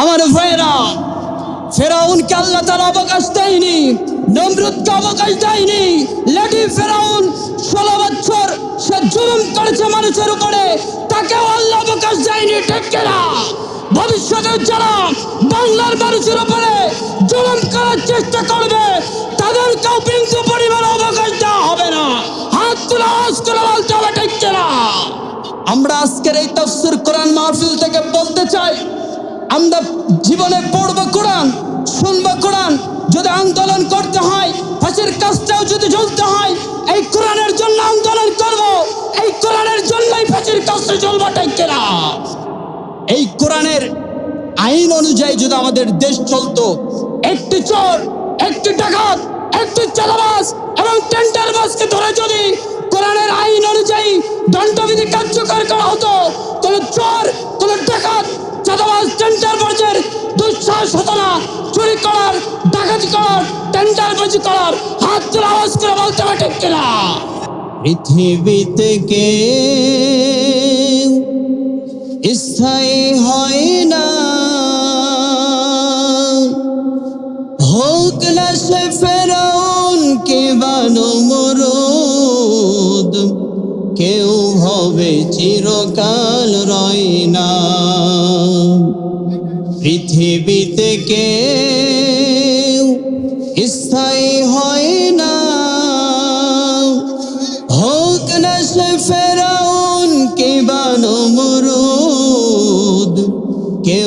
আমার ভাইয়েরা, ফেরাউনকে আল্লাহ তার অবকাশ দেয়নি, নমরুদকে অবকাশ দেয়নি, লেডি ফেরাউন ষোলো বছর সে জুলুম করেছে মানুষের উপরে, তাকেও আল্লাহ অবকাশ দেয়নি, ঠিক কিনা? ভবিষ্যতে যারা বাংলার মানুষের উপরে জুলুম করার চেষ্টা করবে, তাদেরকেও বিন্দু পরিমাণ অবকাশ দেওয়া হবে না। হাত তুলে, আওয়াজ করে বলতে হবে, ঠিক কিনা? আমরা আজকের এই তফসির কোরআন মাহফিল থেকে বলতে চাই আমরা জীবনে পড়ব কোরআন, শুনব কোরআন, যদি আন্দোলন করতে হয়, ফাঁসির কাজটাও যদি জ্বলতে হয়, এই কোরআনের জন্য আন্দোলন করব, এই কোরআনের জন্যই ফাঁসির কাজটা চলবো, ঠিক এই কোরআনের আইন অনুযায়ী যদি আমাদের দেশ চলতো, একটি চোর, একটি ডাকাত, একটি চালাবাস এবং টেন্ডার করার করার হাত আওয়াজ করে বলতে হবে ঠিক কিনা? পৃথিবীতে কে স্থায়ী হয় না। হোক না সে ফেরাউন কে বানো মরুদ কেউ হবে চিরকাল রয় না। পৃথিবীতে কে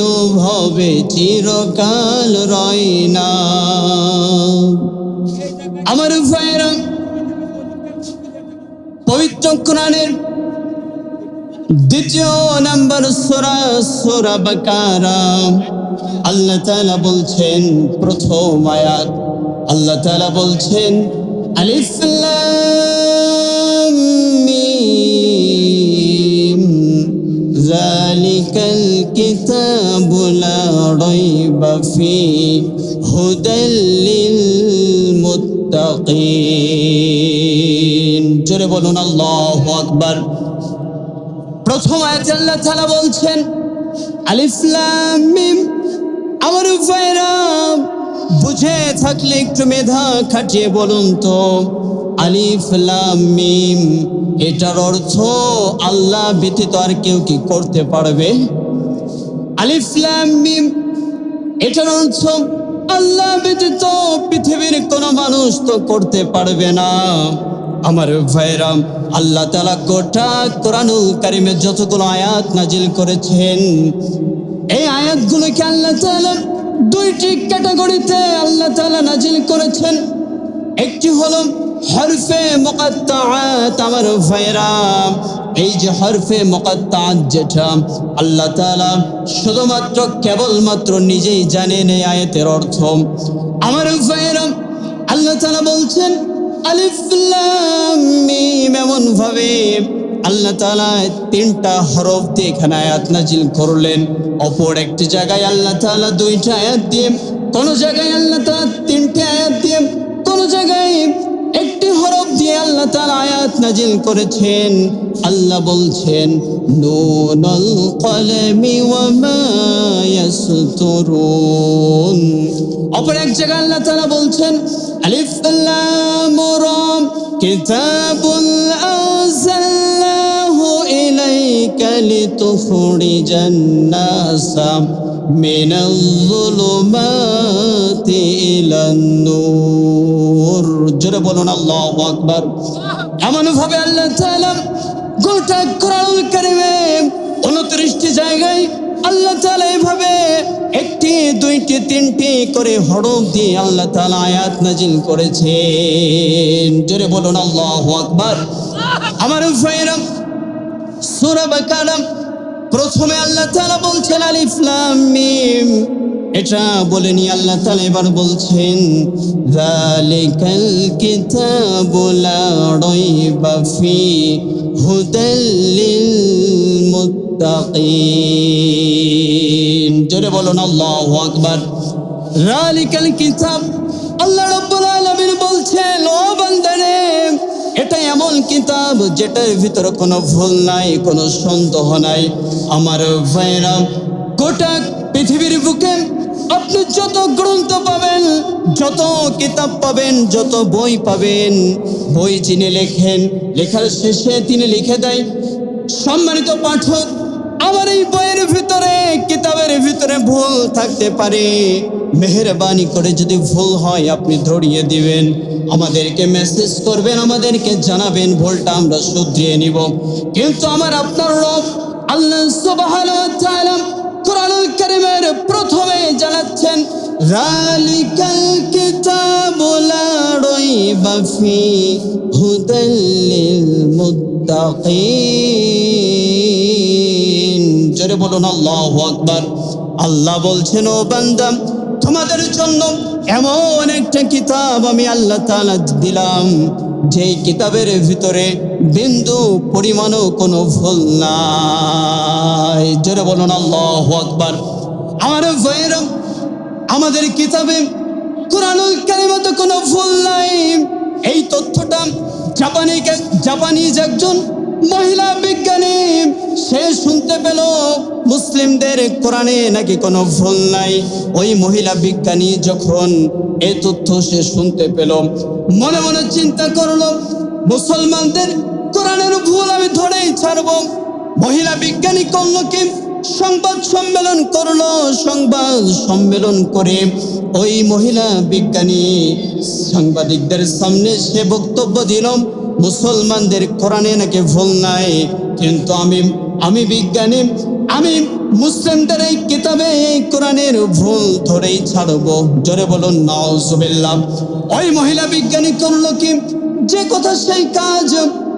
কেউ ভবে চিরকাল রয় না। আমার ভাইরা পবিত্র কোরআনের দ্বিতীয় নম্বর সোরা সোরা বাকারা। আল্লাহ তাআলা বলছেন, প্রথম আয়াত। আল্লাহ তাআলা বলছেন, আলিফ লাম মিম ফি হুদাল লিল মুত্তাকিন। জোরে বলুন, আল্লাহু আকবার। প্রথম আয়াতে আল্লাহ তাআলা বলছেন, আলিফ লাম মিম, আমার ভাইরা বুঝে থাকলে একটু মেধা খাটিয়ে বলুন তো, আলিফ লাম মিম, এটার অর্থ আল্লাহ ব্যতীত আর কেউ কি করতে পারবে? আলিফ লাম মিম, এটার অর্থ আল্লাহ ব্যতীত পৃথিবীর কোনো মানুষ তো করতে পারবে না। আমার ভাইরাম, আল্লাহ তালা গোটা কোরআনুল কারিমের যতগুলো আয়াত নাজিল করেছেন, এই আয়াতগুলোকে আল্লাহ তালা দুইটি ক্যাটাগরিতে আল্লাহ তালা নাজিল করেছেন। একটি হলো হরফে মুকাত্তাআত আমার ভাইরাম এই যে হরফে মুকাত্তাআত যেটা আল্লাহ শুধুমাত্র কেবলমাত্র নিজেই জানেন এই আয়াতের অর্থ। আমার ভাইরাম আল্লাহ তাআলা বলছেন, আলিফ লাম মিম ভাবে আল্লাহ তাআলা তিনটা হরফ দিয়ে এখানে আয়াত নাজিল করলেন। অপর একটি জায়গায় আল্লাহ তাআলা দুইটা আয়াত দিয়ে, কোন জায়গায় আল্লাহ তাআলা নাজিল করেছেন, আল্লাহ বলছেন, নুনুল কলমি ওয়া মা ইয়াসতুরুন। অপর এক জায়গায় আল্লাহ তাআলা বলছেন, আলিফ লাম রা কিতাবুল আনজালনাহু ইলাইকা লিতুখরিজান নাসা মিনাল যুলুমাতি ইলান নূর জোরে বলুন, আল্লাহু আকবার। এমন ভাবে আল্লাহ তাআলা গোটা কোরআনুল কারিমে 29টি জায়গায় আল্লাহ তাআলা এভাবে একটি, দুইটি, তিনটি করে হরফ দিয়ে আল্লাহ তাআলা আয়াত নাজিল করেছেন। জোরে বলুন, আল্লাহু আকবার। আমার ভাইরা সূরা প্রথমে আল্লাহ তাআলা বলছেন, আলিফ লাম মিম। এটা বলে বলেনি আল্লাহ তাআলা এবার বলছেন, যালিকাল কিতাবু লা রাইবা ফি হুদাল লিল মুত্তাকিন জোরে বলুন, আল্লাহু আকবার। যালিকাল কিতাব। আল্লাহ রাব্বুল আলামিন বলছেন, ও বান্দারে, এটা এমন কিতাব যেটার ভিতরে কোনো ভুল নাই, কোনো সন্দেহ নাই। আমার ভাইরা গোটা পৃথিবীর বুকে আপনি যত গ্রন্থ পাবেন, যত কিতাব পাবেন, যত বই পাবেন, বই যিনি লেখেন, লেখার শেষে তিনি লিখে দেয়। সম্মানিত পাঠক, আমার এই বইয়ের ভিতরে, কিতাবের ভিতরে ভুল থাকতে পারে। মেহরবানি করে যদি ভুল হয়, আপনি ধরিয়ে দিবেন। আমাদেরকে মেসেজ করবেন, আমাদেরকে জানাবেন, ভুলটা আমরা শুধরিয়ে নিব। কিন্তু আমার আপনার রব, আল্লাহ কোরআনুল কারীমের প্রথমে জানাচ্ছেন, রালিকাল কিতাবু লা রাইবা ফি হুদাল লিল মুত্তাকিন জোরে বলুন, আল্লাহু আকবার। আল্লাহ বলছেন, ও বান্দা, তোমাদের জন্য এমন একটা কিতাব আমি আল্লাহ তাআলা দিলাম, যেই কিতাবের ভিতরে বিন্দু পরিমাণও কোনো ভুল নাই। জোরে বলুন, আল্লাহ আকবার। আমার ভাইয়েরা, আমাদের কিতাবে কোরআনুল কারিমতে কোনো ভুল নাই। এই তথ্যটা জাপানি জাপানিজ একজন মহিলা বিজ্ঞানী, সে শুনতে পেল মুসলিমদের কোরআনে নাকি কোনো ভুল নাই। ওই মহিলা বিজ্ঞানী যখন এই তথ্য সে শুনতে পেল, মনে মনে চিন্তা করল মুসলমানদের কোরআনের ভুল আমি ধরেই ছাড়বো। মহিলা বিজ্ঞানী করল কি সংবাদ সম্মেলন করল, সংবাদ সম্মেলন করে ওই মহিলা বিজ্ঞানী সাংবাদিকদের সামনে সে বক্তব্য দিল, মুসলমানদের কোরআনে নাকি ভুল নাই, কিন্তু আমি আমি বিজ্ঞানী, আমি মুসলিমদের এই কিতাবে এই কোরআনের ভুল ধরেই ছাড়বো। জোরে বলুন নাও নাউজুবিল্লাহ। ওই মহিলা বিজ্ঞানী করল কি যে কথা সেই কাজ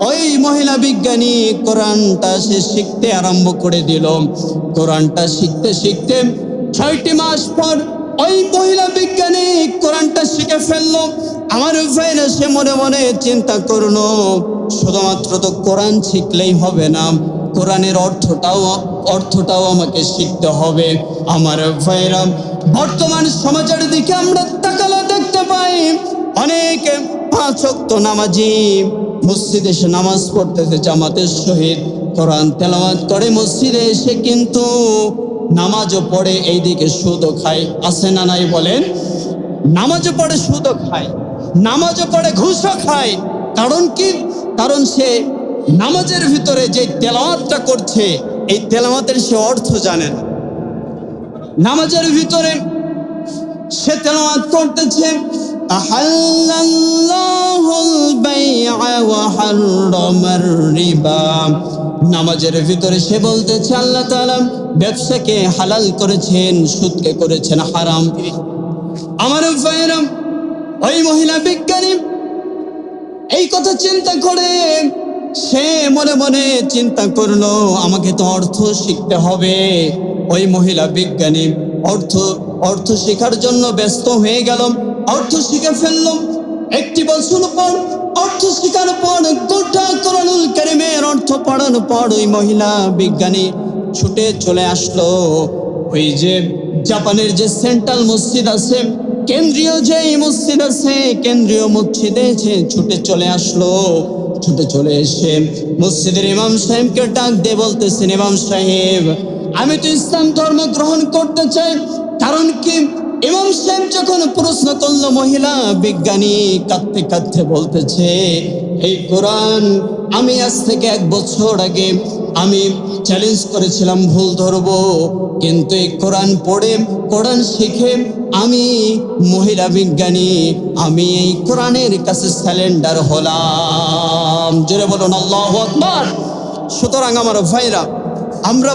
ওই মহিলা বিজ্ঞানী কোরআনটা সে শিখতে আরম্ভ করে দিল। কোরআনটা শিখতে শিখতে ছয়টি মাস পর ওই মহিলা বিজ্ঞানী কোরআনটা শিখে ফেলল। আমার ভাইরা সে মনে মনে চিন্তা করল, শুধুমাত্র তো কোরআন শিখলেই হবে না, কোরআনের অর্থটাও অর্থটাও আমাকে শিখতে হবে। আমার ভাইরা বর্তমান সমাজের দিকে আমরা তাকালে দেখতে পাই, অনেক পাঁচ ওয়াক্ত নামাজি, মসজিদে এসে নামাজ পড়তেছে, জামাতের সহিত কোরআন তেলাওয়াত করে। মসজিদে এসে কিন্তু নামাজও পড়ে, এইদিকে সুদও খায়। আছে না নাই বলেন? নামাজও পড়ে, সুদও খায়। নামাজও পড়ে, ঘুষও খায়। কারণ কি? কারণ সে নামাজের ভিতরে যে তেলাওয়াতটা করছে, এই তেলাওয়াতের সে অর্থ জানে না। নামাজের ভিতরে সে তেলাওয়াত করতেছে আহাল্লাল্লাহুল বাই'a ওয়া হাররামার রিবা নামাজের ভিতরে সে বলতেছে, আল্লাহ তাআলা ব্যবসাকে হালাল করেছেন, সুদকে করেছেন, হারাম। আমার ভাইয়েরাম, ওই মহিলা বিজ্ঞানী, এই কথা চিন্তা করে সে মনে মনে চিন্তা করল, আমাকে তো অর্থ শিখতে হবে। ওই মহিলা বিজ্ঞানী অর্থ অর্থ শেখার জন্য ব্যস্ত হয়ে গেল। অর্থ শিখে ফেলল। একটি বছর পর অর্থ শেখার পর গোটা করণুল কারিমের অর্থ পড়ানোর পর ওই মহিলা বিজ্ঞানী ছুটে চলে আসলো। ওই যে জাপানের যে সেন্ট্রাল মসজিদ আছে, কেন্দ্রীয় যে মসজিদ আছে, কেন্দ্রীয় মসজিদে যে ছুটে চলে আসলো। ছুটে চলে এসে মসজিদের ইমাম সাহেবকে ডাক দিয়ে বলতেছেন, ইমাম সাহেব, আমি তো ইসলাম ধর্ম গ্রহণ করতে চাই। কারণ কি? ইমাম সাহেব যখন প্রশ্ন করল, মহিলা বিজ্ঞানী কাঁদতে কাঁদতে বলতেছে এই কোরআন, আমি আজ থেকে এক বছর আগে আমি চ্যালেঞ্জ করেছিলাম, ভুল ধরবো। কিন্তু এই কোরআন পড়ে, কোরআন শিখে আমি মহিলা বিজ্ঞানী, আমি এই কোরআনের কাছে স্যালেন্ডার হলাম। জোরে বলুন, আল্লাহ আকবার। সুতরাং আমার ভাইরা, আমরা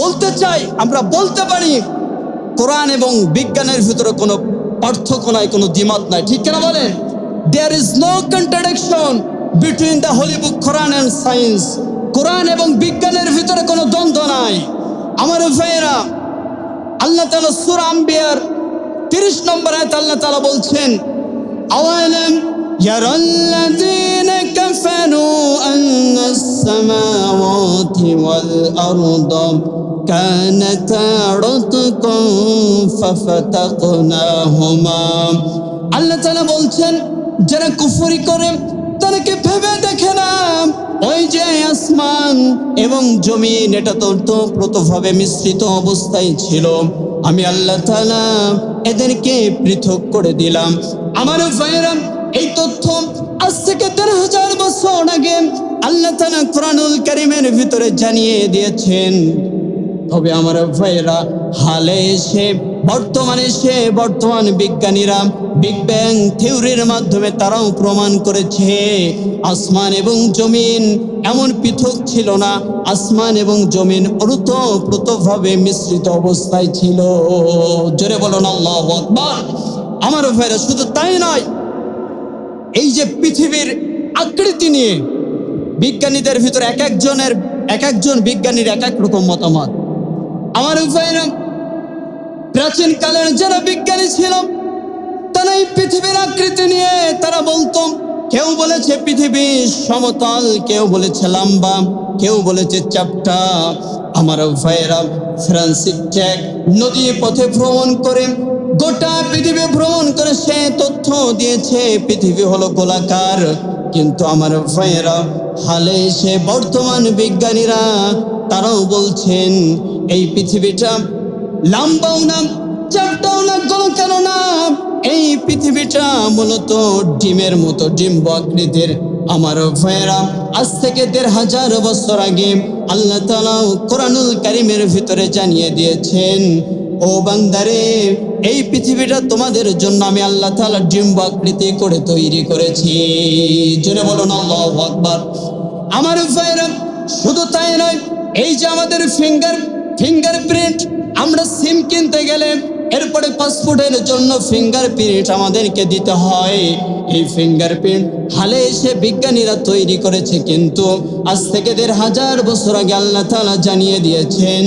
বলতে চাই, আমরা বলতে পারি কোরআন এবং বিজ্ঞানের ভিতরে কোনো পার্থক্য নাই কোনো দ্বিমত নাই ঠিক কেনা বলেন there is no contradiction between the holy book Quran and science Quran এবং বিজ্ঞানের ভিতরে কোনো দ্বন্দ্ব নাই আমার ভাইয়েরা আল্লাহ তালা সুরা আম্বিয়ার তিরিশ নম্বর আয়াত আল্লাহ তালা বলছেন আওয়ালাম يرى الذين كفروا أن السماوات والأرض কানতা রতকুম ففتقناهما. আল্লাহ তাআলা বলছেন, যারা কুফরি করে, তাদেরকে ভেবে দেখে না। ওই যে আসমান এবং জমিন, এটা তর্তপ্রতভাবে মিশ্রিত অবস্থায় ছিল। আমি আল্লাহ তালা এদেরকে পৃথক করে দিলাম। আমার ভাইয়েরা, এই তথ্য আজ থেকে দেড় হাজার বছর আগে আল্লাহ তালা কোরআনুল করিমের ভিতরে জানিয়ে দিয়েছেন। তবে আমার ভাইয়েরা। হালে এসে বর্তমানে সে বর্তমান বিজ্ঞানীরা বিগ ব্যাং থিওরির মাধ্যমে তারাও প্রমাণ করেছে। আসমান এবং জমিন এমন পৃথক ছিল না, আসমান এবং জমিন ওতপ্রোতভাবে মিশ্রিত অবস্থায় ছিল। জোরে বলুন, আল্লাহ আকবার। আমার ভাইরা শুধু তাই নয়, এই যে পৃথিবীর আকৃতি নিয়ে বিজ্ঞানীদের ভিতরে এক একজনের, এক একজন বিজ্ঞানীর এক এক রকম মতামত। আমার ভাইরা প্রাচীন কালের যারা বিজ্ঞানী ছিল তারা এই পৃথিবীর আকৃতি নিয়ে তারা বলতো, কেউ বলেছে পৃথিবী সমতল, কেউ বলেছে লম্বা, কেউ বলেছে চাপটা। আমার ভাইয়েরা ফ্রান্সিক জ্যাক নদী পথে ভ্রমণ করে, গোটা পৃথিবী ভ্রমণ করে সে তথ্য দিয়েছে, পৃথিবী হলো গোলাকার। কিন্তু আমার ভাইয়েরা, হালে সে বর্তমান বিজ্ঞানীরা, তারাও বলছেন এই পৃথিবীটা লম্বাও না, চারটাও না গোলকারও না। এই পৃথিবীটা মূলত ডিমের মতো ডিম্ব আকৃতির আমার ভাইয়েরা। আজ থেকে দেড় হাজার বছর আগে আল্লাহ তালা কোরআনুল কারিমের ভিতরে জানিয়ে দিয়েছেন, ও বান্দারে, এই পৃথিবীটা তোমাদের জন্য আমি আল্লাহ তালা ডিম্ব আকৃতি করে তৈরি করেছি। জোরে বলুন, আল্লাহ আকবার। আমার ভাইয়েরা, শুধু তাই নয়, এই যে আমাদের ফিঙ্গার ফিঙ্গারপ্রিন্ট আমরা সিম কিনতে গেলে এরপরে পাসপোর্টের জন্য ফিঙ্গারপ্রিন্ট আমাদেরকে দিতে হয়। এই ফিঙ্গারপ্রিন্ট হালে এসে বিজ্ঞানীরা তৈরি করেছে কিন্তু আজ থেকে দেড় হাজার বছর আগে আল্লাহ তাআলা জানিয়ে দিয়েছেন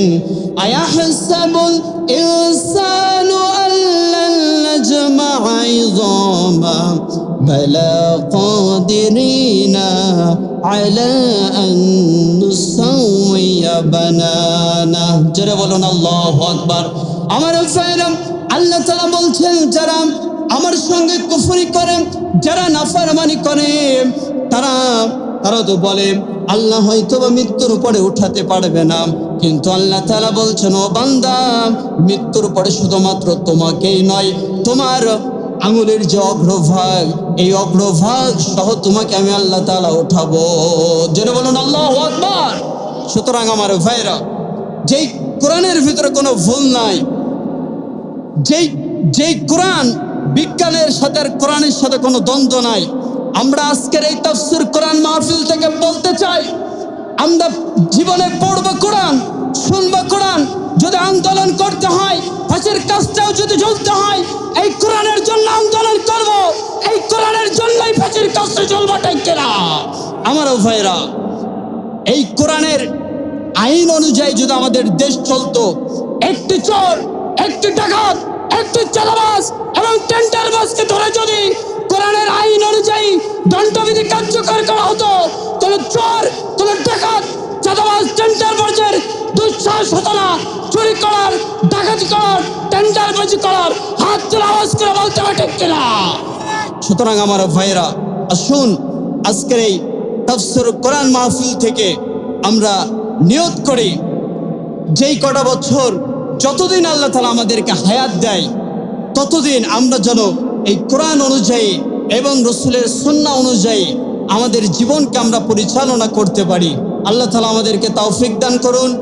আয়াহসাবুল ইনসানু নাজমা'a ইযামা بلى قادرين على أن نسوي بنانا জোরে বলুন আল্লাহু আকবার আমার ফেরাম আল্লাহ তাআলা বলছেন যারা আমার সঙ্গে কুফরি করে যারা নাফরমানি করে তারা তারা তো বলে আল্লাহ হয়তো বা মৃত্যুর পরে উঠাতে পারবে না কিন্তু আল্লাহ তাআলা বলছেন ও বান্দা মৃত্যুর পরে শুধুমাত্র তোমাকেই নয় তোমার আঙুলের যে অগ্রভাগ, এই অগ্রভাগ সহ তোমাকে আমি আল্লাহ তাআলা উঠাবো জেনে বলুন, আল্লাহ আকবার! সুতরাং আমার ভাইরা যেই কোরআনের ভিতরে কোনো ভুল নাই, যেই যেই কোরআন বিজ্ঞানের সাথে আর কোরআনের সাথে কোনো দ্বন্দ্ব নাই, আমরা আজকের এই তাফসির কোরআন মাহফিল থেকে বলতে চাই, আমরা জীবনে পড়ব কোরআন, শুনব কোরআন যদি আন্দোলন করতে হয়, ফাঁসির কাজটাও যদি ঝুলতে হয়, এই কোরআনের জন্য আন্দোলন করব, এই কোরআনের জন্যই ফাঁসির কাজটা চলবো টেকেরা আমারও ভাইরা এই কোরআনের আইন অনুযায়ী যদি আমাদের দেশ চলতো, একটি চোর, একটি ডাকাত, একটি চালাবাস এবং টেন্ডার বাসকে ধরে যদি কোরআনের আইন অনুযায়ী দণ্ডবিধি কার্যকর করা হতো, তাহলে চোর, তাহলে ডাকাত চাঁদাবাস টেন্ডার বাজের দুঃসাহস হতো চুরি করার, ডাকাতি করার টেন্ডার বাজি করার। হাত তুলে আওয়াজ করে বলতে হবে ঠিক কিনা? সুতরাং আমার ভাইরা আসুন আজকের এই তাফসির কোরআন মাহফিল থেকে আমরা নিয়ত করি, যেই কটা বছর যতদিন আল্লাহ তালা আমাদেরকে হায়াত দেয়, ততদিন আমরা যেন এই কোরআন অনুযায়ী এবং রসুলের সন্না অনুযায়ী আমাদের জীবনকে আমরা পরিচালনা করতে পারি। আল্লাহ তালা আমাদেরকে তাওফিক দান করুন।